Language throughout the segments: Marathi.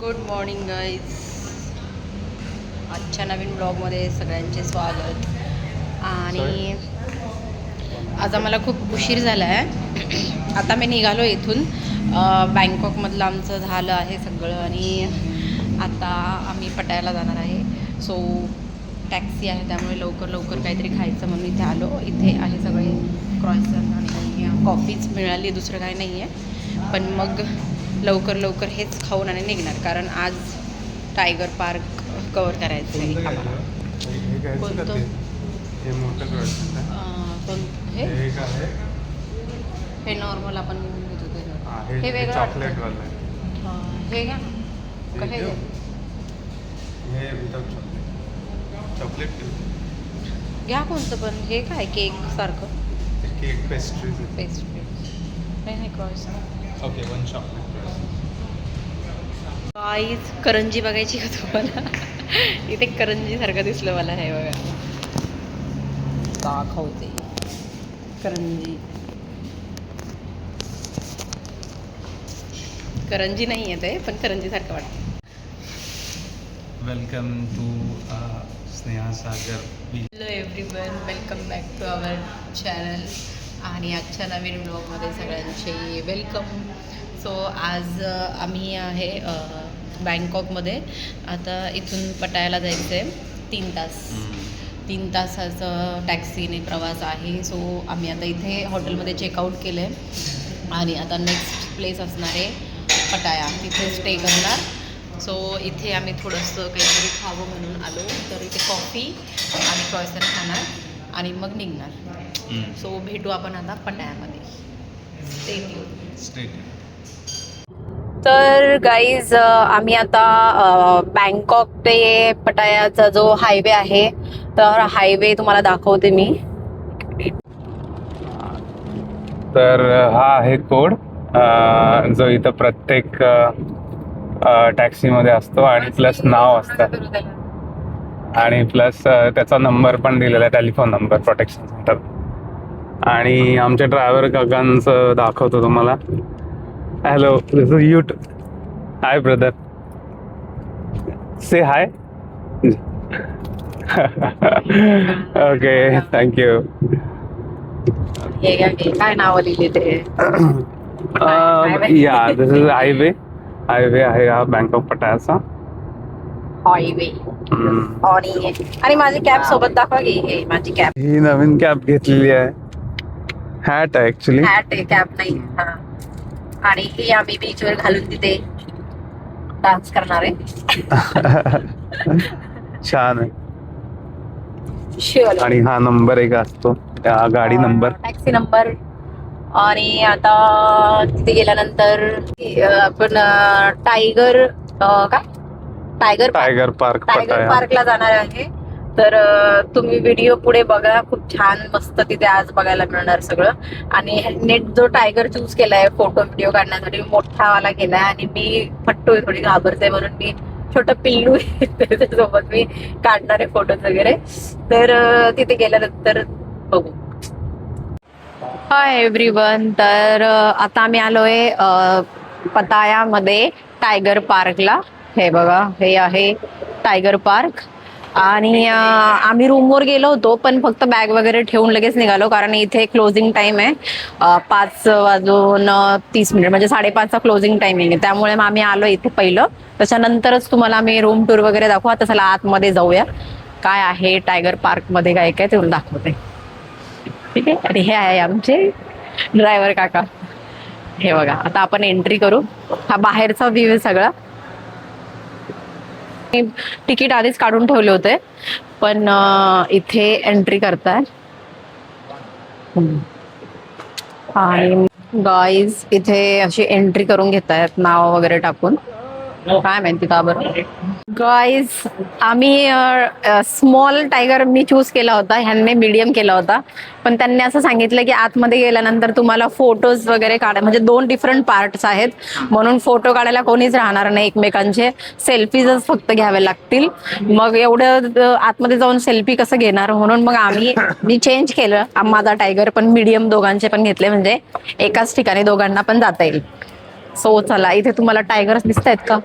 गुड मॉर्निंग गाईज आजच्या नवीन ब्लॉगमध्ये सगळ्यांचे स्वागत. आणि आज आम्हाला खूप उशीर झाला आहे आता मी निघालो इथून. बँकॉकमधलं आमचं झालं आहे सगळं आणि आता आम्ही पटायला जाणार आहे. सो टॅक्सी आहे त्यामुळे लवकर लवकर काहीतरी खायचं म्हणून इथे आलो. इथे आहे सगळे क्रॉयसन आणि कॉफीच मिळाली दुसरं काही नाही आहे पण मग लवकर लवकर हेच खाऊन आणि निघणार. कारण आज टायगर पार्क कवर करायचं आहे. आम्हाला. कोणतं? हे हे? नॉर्मल आपण घेत होतो. ते. हा, वेगळं चॉकलेट वाटतं. वालं आहे. हां, घ्या हे? घ्या? चॉकलेट कोणतं पण. हे काय? केक सारखं. केक पेस्ट्रीज पेस्ट्री नाही नाही क्रॉस ओके वन चॉकलेट काहीच करंजी बघायची का तुम्हाला? इथे करंजी सारखं दिसलं मला हे बघा. दाखवते. करंजी. करंजी नाही आहे ते पण करंजी सारखं वाटतं. Welcome to Sneha Sagar hello everyone welcome back to our channel आणि आजच्या नवीन ब्लॉगमध्ये सगळ्यांचे वेलकम सो आज अ, आम्ही आहे अ, बँकॉकमध्ये. आता इथून पटायाला जायचं आहे तीन तास. तीन तासाचं टॅक्सीने प्रवास आहे. सो आम्ही आता इथे हॉटेलमध्ये चेकआउट केलं आहे आणि आता नेक्स्ट प्लेस असणार आहे पटाया. तिथे स्टे करणार. सो इथे आम्ही थोडंसं काहीतरी खावं म्हणून आलो. तर इथे कॉफी आणि क्रॉयसन खाणार. आणि मग निघणार. सो भेटू आपण आता पटायामध्ये. स्टे स्टेट तर गाईज आम्ही आता बँकॉक ते पटायाचा जो हायवे आहे तर हायवे तुम्हाला दाखवते मी. तर हा आहे कोड. जो इथं प्रत्येक टॅक्सीमध्ये असतो आणि प्लस नाव असतं. आणि प्लस त्याचा नंबर पण दिलेला आहे टेलिफोन नंबर प्रोटेक्शन सेंटर आणि आमच्या ड्रायव्हर काकांचं दाखवतो तुम्हाला. Hello this is यूट hi brother say hi okay thank you हे घ्या की, काय नाव लिहिले ते या दिस इज हायवे हायवे आहे हा बँकॉक पटायाचा हायवे हम्म. आणि आणि माझी कॅब सोबत दाखवा की हे माझी कॅब ही नवीन कॅब घेतलेली आहे हॅट आहे ऍक्च्युली हॅट आहे कॅब नाही हा आणि ही आम्ही बीचवर घालून तिथे डान्स करणार आहे. छान आहे. आणि हा नंबर एक असतो. त्या गाडी नंबर टॅक्सी नंबर आणि आता तिथे गेल्यानंतर आपण टायगर काय? टायगर टायगर पार्क टायगर पार्कला जाणार आहे. तर तुम्ही व्हिडिओ पुढे बघा. खूप छान मस्त तिथे आज बघायला मिळणार सगळं. आणि नेट जो टायगर चूज केलाय फोटो व्हिडिओ काढण्यासाठी मोठा वाला केलाय. आणि मी फट्टोय थोडी घाबरते म्हणून मी छोटं पिल्लू आहे, त्याच्यासोबत. मी काढणार आहे फोटोज वगैरे. तर तिथे गेल्यानंतर बघू. हाय एव्हरीवन तर आता आम्ही आलोय पतायामध्ये टायगर पार्कला हे बघा हे आहे टायगर पार्क आणि आम्ही रूमवर गेलो होतो पण फक्त बॅग वगैरे ठेवून लगेच निघालो कारण इथे क्लोजिंग टाइम आहे. पाच वाजून तीस मिनिट म्हणजे साडेपाचचा क्लोजिंग टायमिंग आहे. त्यामुळे मग आम्ही आलो इथे पहिलं. त्याच्यानंतरच तुम्हाला आम्ही रूम टूर वगैरे दाखवू. आता चला आतमध्ये जाऊया. काय आहे टायगर पार्कमध्ये काय काय ते दाखवते. ठीक आहे? आणि हे आहे आमचे ड्रायव्हर काका. हे बघा आता आपण एंट्री करू. हा बाहेरचा व्ह्यू आहे सगळा. मी तिकीट आधीच काढून ठेवले होते पण इथे एंट्री करताय. आणि गाईज इथे अशी एंट्री करून घेतायत नाव वगैरे टाकून. हो. काय माहिती का बरं? गाईज आम्ही स्मॉल टायगर मी चूज केला होता ह्यांनी मीडियम केला होता. पण त्यांनी असं सांगितलं की आतमध्ये गेल्यानंतर तुम्हाला फोटोज वगैरे काढा म्हणजे दोन डिफरंट पार्ट्स आहेत. म्हणून फोटो काढायला कोणीच राहणार नाही एकमेकांचे. सेल्फीजच फक्त घ्यावे लागतील. मग एवढं आतमध्ये जाऊन सेल्फी कसं घेणार? म्हणून मग आम्ही मी चेंज केलं. माझा टायगर पण मीडियम दोघांचे पण घेतले. म्हणजे एकाच ठिकाणी दोघांना पण जाता येईल. सो चला इथे तुम्हाला टायगर्स दिसत आहेत का?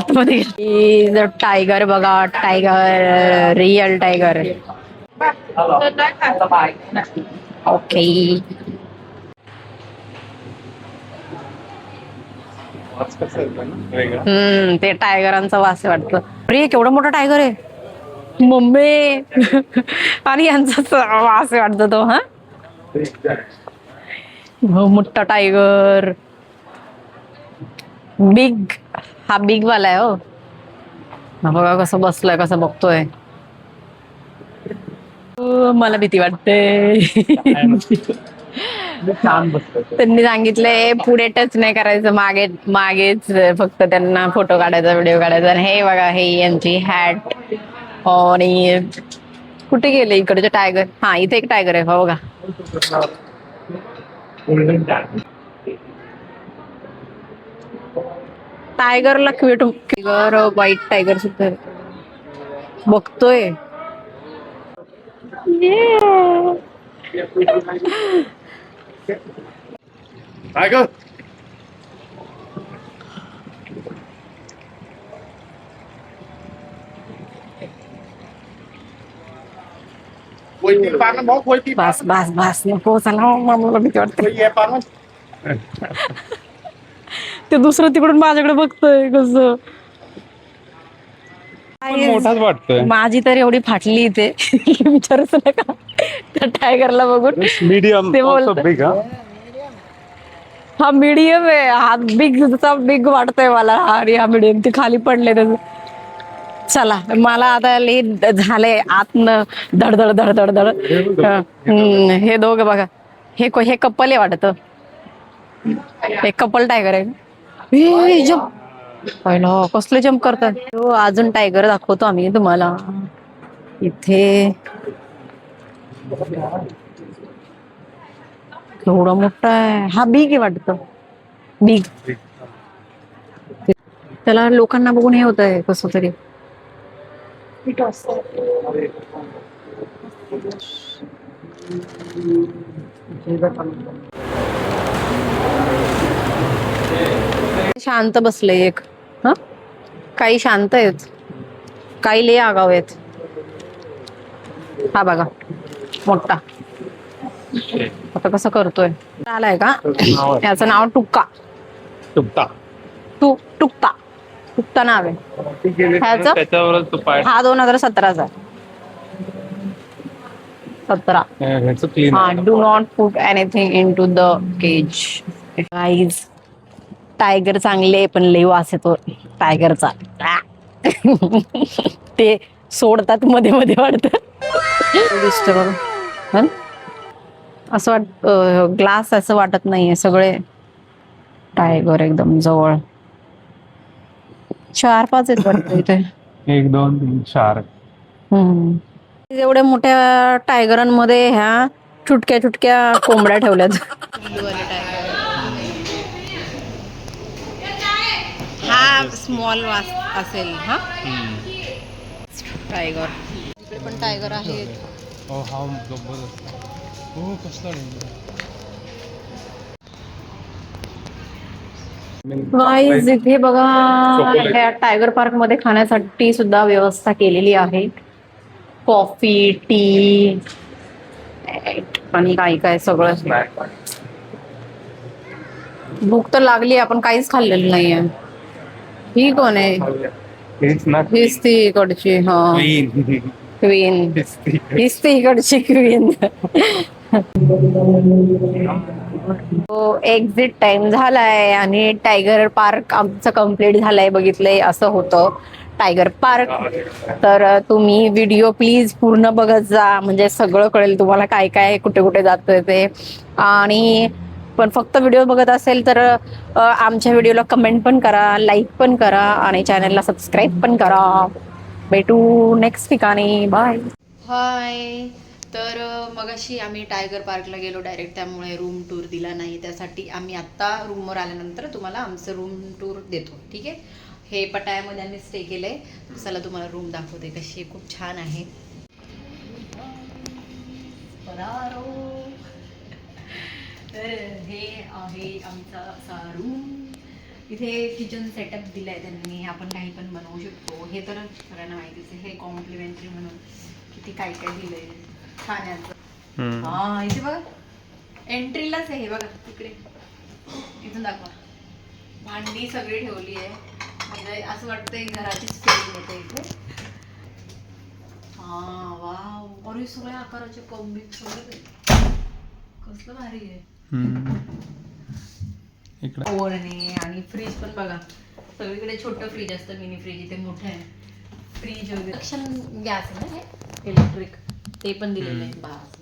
आतमध्ये. टायगर बघा टायगर रिअल टायगर ओके हम्म ते टायगरांचा वास वाटतं. अरे केवढं मोठा टायगर आहे? मम्मी. आणि यांचाच वास वाटतो तो हा? मोठा टायगर बिग हा बिग वाला आहे हो. बघा कसं बसलाय कसं बघतोय. मला भीती वाटते. त्यांनी सांगितलंय पुढे टच नाही करायचं मागे मागेच फक्त त्यांना फोटो काढायचा व्हिडिओ काढायचा. आणि हे बघा हे यांची हॅट आणि कुठे गेले? इकडचे टायगर हा इथे एक टायगर आहे हो बघा टायगरला क्यूट टायगर व्हाईट टायगर सुद्धा. बघतोय. ग? बस बस बस. नको चला मला भीती वाटते. ते दुसरं तिकडून माझ्याकडे बघतोय कसं. पण मोठाच वाटतोय. माझी तर एवढी फाटली इथे. विचारूच नका. त्या टायगरला बघून. मीडियम ते बोलतात. बिग हा? हा मीडियम आहे. हा बिग बिग वाटतोय मला. आणि हा मीडियम ते खाली पडले त्याचं. चला मला आता लई झालंय आतनं धडधड धडधड धड हम्म, हे दोघं बघा. हे को- हे कपल आहे वाटत. हे कपल टायगर आहे. ए, जम्प पहिलं कसले जम्प करतात? हो, अजून टायगर दाखवतो आम्ही तुम्हाला. इथे. केवढा मोठा आहे. हा बिग आहे वाटत. बिग त्याला लोकांना बघून हे होत आहे कसं तरी. शांत बसले एक. ह? काही शांत आहेत. काही लय आगाव आहेत. हा बघा. मोठा. आता कसं करतोय? आलाय का? याचं नाव टुक्का. तुपता टू टुक्ता. टुक्ता नाव आहे. ह्याचं? त्याच्यावरच तो पाय. हा दोन हजार सतराचा सतरा. ह्याचं क्लीन हा do not put anything into the cage guys tiger चांगले पण लई वास येतो टायगरचा. ते सोडतात मध्ये मध्ये वाटत हं? असं वाट ग्लास असं वाटत नाहीये सगळे टायगर एकदम जवळ. चार पाच आहेत वाटतं इथे. एक दोन तीन चार. हम्म. एवढ्या मोठ्या टायगरांमध्ये ह्या चुटक्या चुटक्या कोंबड्या ठेवल्यात. स्मॉल वास असेल हा? टायगर इकडे पण टायगर आहेत. हो हा जबरदस्त. हो कसला गाईज इथे बघा टायगर पार्कमध्ये खाण्यासाठी सुद्धा व्यवस्था केलेली आहे. कॉफी टी आणि काय काय सगळं. भूक तर लागली आपण काहीच खाल्लेलं नाहीये. ही कोण आहे? हेच ना हीच ती इकडची हा. क्वीन हीच ती इकडची क्वीन तो एक्झिट टाइम झालाय आणि टायगर पार्क आमचं कंप्लीट झालंय बघितलंय असं होतं. टायगर पार्क तर तुम्ही व्हिडिओ प्लीज पूर्ण बघत जा. म्हणजे सगळं कळेल तुम्हाला काय काय कुठे कुठे जातोय ते. आणि पण फक्त व्हिडिओ बघत असेल तर आमच्या व्हिडिओला कमेंट पण करा लाईक पण करा आणि चॅनलला सबस्क्राईब पण करा. भेटू नेक्स्ट ठिकाणी. बाय हाय तर मगाशी आम्ही टायगर पार्कला गेलो डायरेक्ट त्यामुळे रूम टूर दिला नाही. त्यासाठी आम्ही आत्ता रूमवर आल्यानंतर तुम्हाला आमचं रूम टूर देतो. ठीक आहे? हे पटायामध्ये आम्ही स्टे केलंय. चला तुम्हाला रूम दाखवते कशी खूप छान आहे. तर हे आहे आमचा असा रूम इथे किचन सेटअप दिलाय त्यांनी. आपण काही पण बनवू शकतो. हे तर सगळ्यांना माहितीच आहे. हे कॉम्प्लिमेंटरी म्हणून किती काय काय दिलंय. खाण्याचं. हा इथे बघा. एंट्रीलाच आहे हे बघा. तिकडे. इथून दाखवा. भांडी सगळी ठेवली आहे. म्हणजे असं वाटतंय घराचीच फिलिंग येते इथे. हा वाव. अरे सगळ्या आकाराचे कॉम्बिक सगळे कसलं भारी आहे. इकडे. ओव्हन आहे आणि फ्रीज पण बघा. सगळीकडे छोटं फ्रीज असतं मिनी फ्रीज इथे मोठं आहे. फ्रीज वगैरे. इंडक्शन गॅस आहे ना हे? इलेक्ट्रिक. ते पण दिलेलं आहे. बास.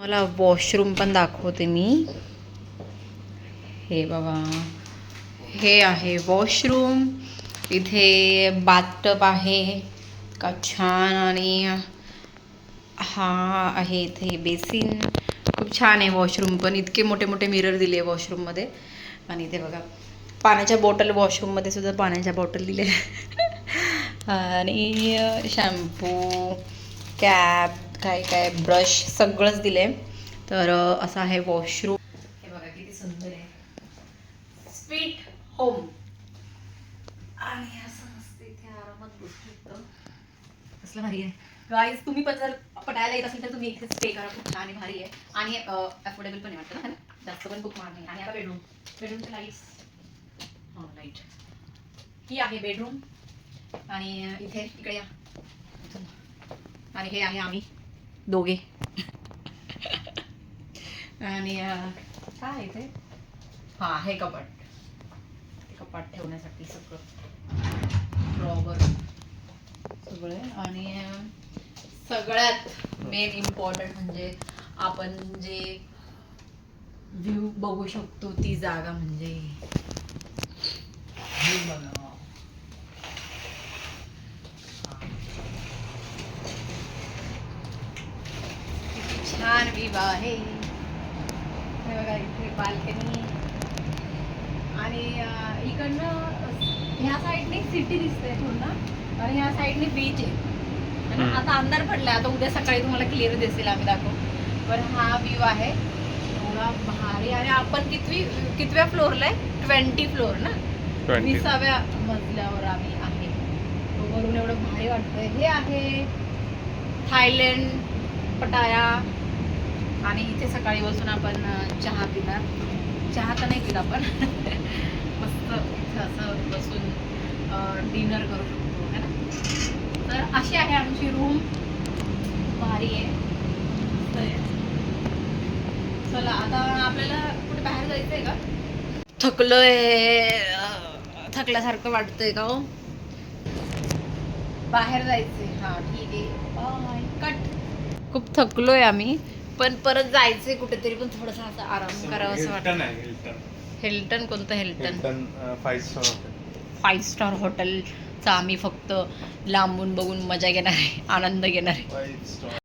मला वॉशरूम पण दाखवते मी. हे बघा हे आहे वॉशरूम. इथे बाथटब आहे. का छान आणि हा आहे इथे बेसिन खूप छान आहे वॉशरूम पण. इतके मोठे मोठे मिरर दिले आहे वॉशरूममध्ये आणि इथे बघा पाण्याच्या बॉटल वॉशरूममध्ये सुद्धा पाण्याच्या बॉटल दिले. आणि शॅम्पू कॅप काय काय ब्रश सगळंच दिले. तर असं आहे वॉशरूम हे बघा किती सुंदर आहे. स्वीट होम आणि असं मस्त इथे आरामात बसू शकतो कसलं भारी आहे. गाईज तुम्ही पण जर पटायला येत असेल तर तुम्ही इथे स्टे करा. खूप छान आहे भारी आहे. आणि अफोर्डेबल पण आहे वाटतं ना जास्त पण खूप महाग नाही. आणि आता बेडरूम बेडरूमचे लाईट्स हां लाइट ही आहे बेडरूम आणि इथे इकडे या. आणि हे आहे आम्ही. दोघे. आणि काय आहे इथे हा हे कपाट. हे कपाट ठेवण्यासाठी सगळं. ड्रॉवर सगळे. आणि सगळ्यात मेन इम्पॉर्टंट म्हणजे आपण जे व्ह्यू बघू शकतो ती जागा म्हणजे किती छान व्ह्यू आहे. हे बघा इथे बाल्कनी आणि इकडनं ह्या साईडने सिटी दिसते पूर्ण. आणि ह्या साईडने बीच आहे. आता अंधार पडलाय. आता उद्या सकाळी तुम्हाला क्लिअर दिसेल आम्ही दाखवू. पण हा व्ह्यू आहे. एवढा भारी आणि आपण कितवी कितव्या फ्लोअरला आहे? ट्वेंटी फ्लोअर ना? विसाव्या मजल्यावर आम्ही आहे. वरून एवढं भारी वाटतंय. हे आहे थायलंड पटाया. आणि इथे सकाळी बसून आपण चहा पिणार. चहा तर नाही पिला आपण मस्त इथं असं बसून डिनर करू शकतो. तर अशी आहे आमची रूम भारी आहे. चला आता आपल्याला कुठे बाहेर जायचंय का? थकलोय. थकल्यासारखं वाटतंय का हो? बाहेर जायचंय. हा ठीक आहे. बाय कट खूप थकलोय आम्ही पण परत जायचंय कुठेतरी पण थोडासा असं आराम करावं असं वाटतं आहे हिल्टन कोणतं? Hilton five star five star हॉटेलचा आम्ही फक्त लांबून बघून मजा घेणार आहे आनंद घेणार आहे.